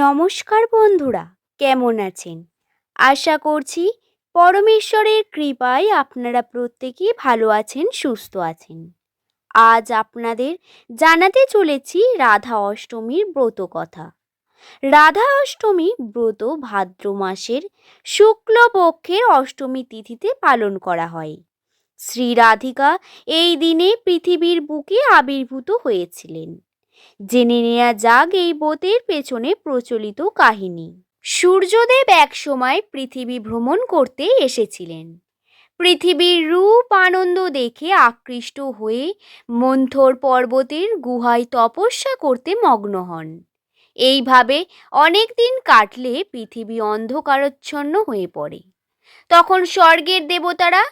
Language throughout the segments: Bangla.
নমস্কার বন্ধুরা, কেমন আছেন? আশা করছি পরমেশ্বরের কৃপায় আপনারা প্রত্যেকেই ভালো আছেন, সুস্থ আছেন। আজ আপনাদের জানাতে চলেছি রাধা অষ্টমীর ব্রত কথা। রাধা অষ্টমী ব্রত ভাদ্র মাসের শুক্লপক্ষের অষ্টমী তিথিতে পালন করা হয়। শ্রী রাধিকা এই দিনে পৃথিবীর বুকে আবির্ভূত হয়েছিলেন। জেনে নেওয়া যাক এই বোতের পেছনে প্রচলিত কাহিনী। সূর্যদেব একসময় পৃথিবী ভ্রমণ করতে এসেছিলেন। পৃথিবীর রূপ আনন্দ দেখে আকৃষ্ট হয়ে মন্থর পর্বতের গুহায় তপস্যা করতে মগ্ন হন। এইভাবে অনেক দিন কাটলে পৃথিবী অন্ধকারচ্ছন্ন হয়ে পড়ে। তখন স্বর্গের দেবতারা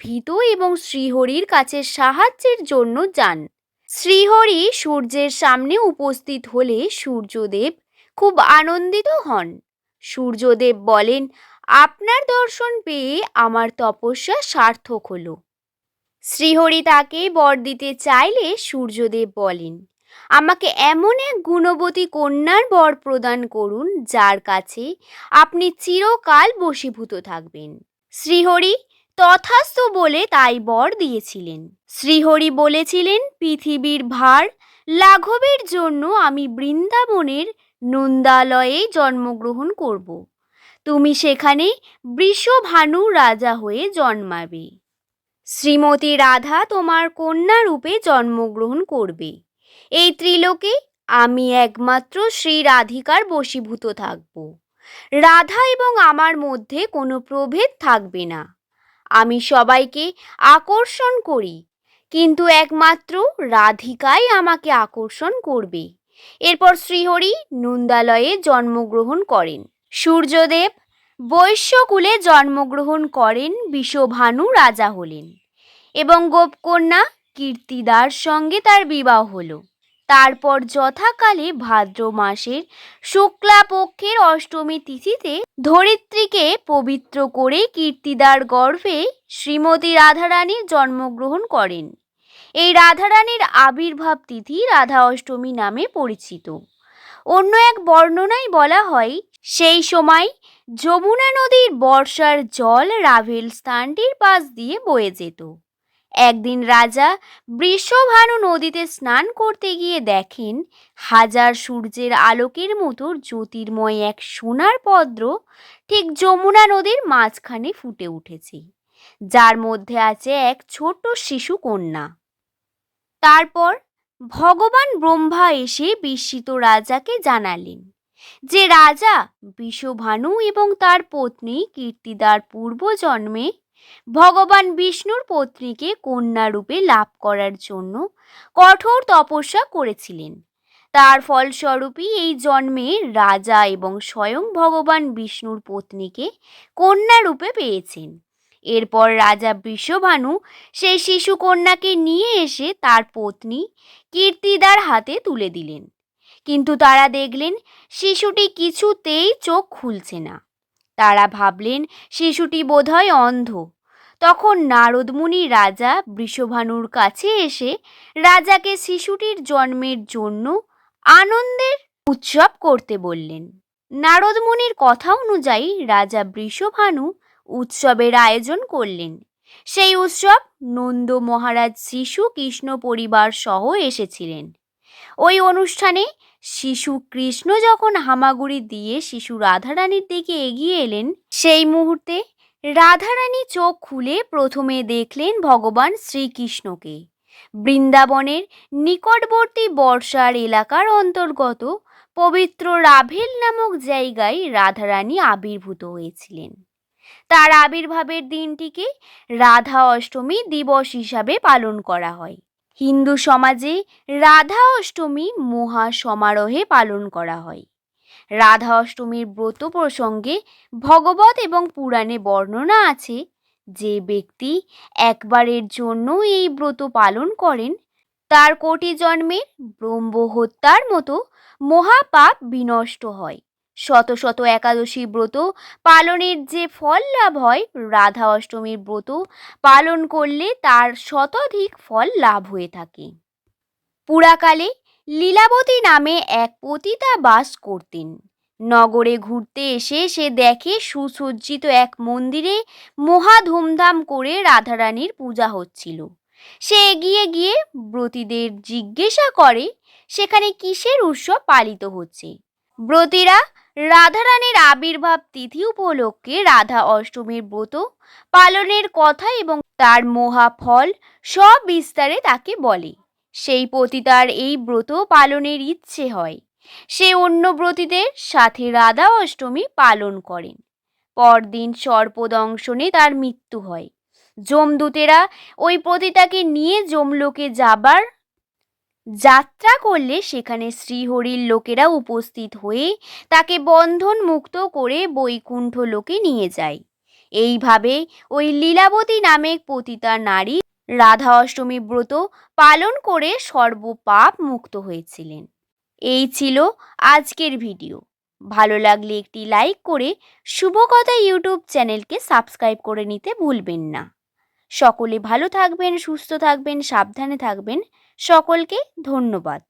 ভীত এবং শ্রীহরির কাছে সাহায্যের জন্য যান। শ্রীহরি সূর্যের সামনে উপস্থিত হলে সূর্যদেব খুব আনন্দিত হন। সূর্যদেব বলেন, আপনার দর্শন পেয়ে আমার তপস্যা সার্থক হলো। শ্রীহরি তাকে বর দিতে চাইলে সূর্যদেব বলেন, আমাকে এমন এক গুণবতী কন্যার বর প্রদান করুন, যার কাছে আপনি চিরকাল বশীভূত থাকবেন। শ্রীহরি তথাস্থ বলে তাই বর দিয়েছিলেন। শ্রীহরি বলেছিলেন, পৃথিবীর ভার লাঘবের জন্য আমি বৃন্দাবনের নন্দালয়ে জন্মগ্রহণ করব। তুমি সেখানে বৃষভানু রাজা হয়ে জন্মাবে। শ্রীমতী রাধা তোমার কন্যা রূপে জন্মগ্রহণ করবে। এই ত্রিলোকে আমি একমাত্র শ্রী রাধিকার বশীভূত থাকব। রাধা এবং আমার মধ্যে কোনো প্রভেদ থাকবে না। আমি সবাইকে আকর্ষণ করি কিন্তু একমাত্র রাধিকাই আমাকে আকর্ষণ করবে। এরপর শ্রীহরি নন্দালয়ে জন্মগ্রহণ করেন। সূর্যদেব বৈশ্যকুলে জন্মগ্রহণ করেন বিশ্বভানু রাজা হলেন এবং গোপকন্যা কীর্তিদার সঙ্গে তার বিবাহ হলো। তারপর যথাকালে ভাদ্র মাসের শুক্লা পক্ষের অষ্টমী তিথিতে ধরিত্রীকে পবিত্র করে কীর্তিদার গর্ভে শ্রীমতী রাধারানীর জন্মগ্রহণ করেন। এই রাধারানীর আবির্ভাব তিথি রাধা অষ্টমী নামে পরিচিত। অন্য এক বর্ণনায় বলা হয়, সেই সময় যমুনা নদীর বর্ষার জল রাভেল স্থানটির পাশ দিয়ে বয়ে যেত। একদিন রাজা বৃষভানু নদীতে স্নান করতে গিয়ে দেখেন হাজার সূর্যের আলোকের মতো জ্যোতির্ময় এক সোনার পদ্র ঠিক যমুনা নদীর মাঝখানে ফুটে উঠেছে। যার মধ্যে আছে এক ছোট শিশু কন্যা। তারপর ভগবান ব্রহ্মা এসে বিস্মিত রাজাকে জানালেন যে, রাজা বিশ্বভানু এবং তার পত্নী কীর্তিদার পূর্বজন্মে ভগবান বিষ্ণুর পত্নীকে কন্যারূপে লাভ করার জন্য কঠোর তপস্যা করেছিলেন। তার ফলস্বরূপই এই জন্মে রাজা এবং স্বয়ং ভগবান বিষ্ণুর পত্নীকে কন্যারূপে পেয়েছেন। এরপর রাজা বিশ্বভানু সেই শিশু কন্যাকে নিয়ে এসে তার পত্নী কীর্তিদার হাতে তুলে দিলেন। কিন্তু তারা দেখলেন শিশুটি কিছুতেই চোখ খুলছে না। তারা ভাবলেন, শিশুটি বোধহয় অন্ধ। তখন নারদমুনি রাজা বৃষভানুর কাছে এসে রাজাকে শিশুটির জন্মের জন্য আনন্দের উৎসব করতে বললেন। নারদমুনির কথা অনুযায়ী রাজা বৃষভানু উৎসবের আয়োজন করলেন। সেই উৎসব নন্দ মহারাজ শিশু কৃষ্ণ পরিবার সহ এসেছিলেন। ওই অনুষ্ঠানে শিশু কৃষ্ণ যখন হামাগুড়ি দিয়ে শিশু রাধারানীর দিকে এগিয়ে এলেন, সেই মুহূর্তে রাধারানী চোখ খুলে প্রথমে দেখলেন ভগবান শ্রীকৃষ্ণকে। বৃন্দাবনের নিকটবর্তী বর্ষার এলাকার অন্তর্গত পবিত্র রাভেল নামক জায়গায় রাধারানী আবির্ভূত হয়েছিলেন। তার আবির্ভাবের দিনটিকে রাধা অষ্টমী দিবস হিসাবে পালন করা হয়। হিন্দু সমাজে রাধা অষ্টমী মহা সমারোহে পালন করা হয়। রাধা অষ্টমীর ব্রত প্রসঙ্গে ভগবত এবং পুরাণে বর্ণনা আছে যে ব্যক্তি একবারের জন্য এই ব্রত পালন করেন, তার কোটি জন্মের ব্রহ্ম হত্যার মতো মহাপাপ বিনষ্ট হয়। শত শত একাদশী ব্রত, পালনের যে ফল লাভ হয়, রাধা অষ্টমীর ব্রত পালন করলে তার শতাধিক ফল লাভ হয়ে থাকে। পুরাকালে লীলাবতী নামে এক পতিতা বাস করতেন। নগরে ঘুরতে এসে সে দেখে সুসজ্জিত এক মন্দিরে মহা ধুমধাম করে রাধারানীর পূজা হচ্ছিল। সে এগিয়ে গিয়ে ব্রতীদের জিজ্ঞাসা করে, সেখানে কিসের উৎসব পালিত হচ্ছে? ব্রতীরা রাধারানীর আবির্ভাব তিথি উপলক্ষে রাধা অষ্টমীর ব্রত পালনের কথা এবং তার মহা ফল সব বিস্তারে তাকে বলে। সেই পতিতার এই ব্রত পালনের ইচ্ছে হয়। সে অন্য ব্রতীদের সাথে রাধা অষ্টমী পালন করেন। পরদিন সর্পদংশনে তার মৃত্যু হয়। যমদূতেরা ওই পতিতাকে নিয়ে যমলোকে যাবার যাত্রা করলে সেখানে শ্রীহরির লোকেরা উপস্থিত হয়ে তাকে বন্ধন মুক্ত করে বৈকুণ্ঠ লোকে নিয়ে যায়। এইভাবে ওই লীলাবতী নামে পতিতা নারী রাধা অষ্টমী ব্রত পালন করে সর্বপাপ মুক্ত হয়েছিলেন। এই ছিল আজকের ভিডিও। ভালো লাগলে একটি লাইক করে শুভকথা ইউটিউব চ্যানেলকে সাবস্ক্রাইব করে নিতে ভুলবেন না। সকলে ভালো থাকবেন, সুস্থ থাকবেন, সাবধানে থাকবেন। সকলকে ধন্যবাদ।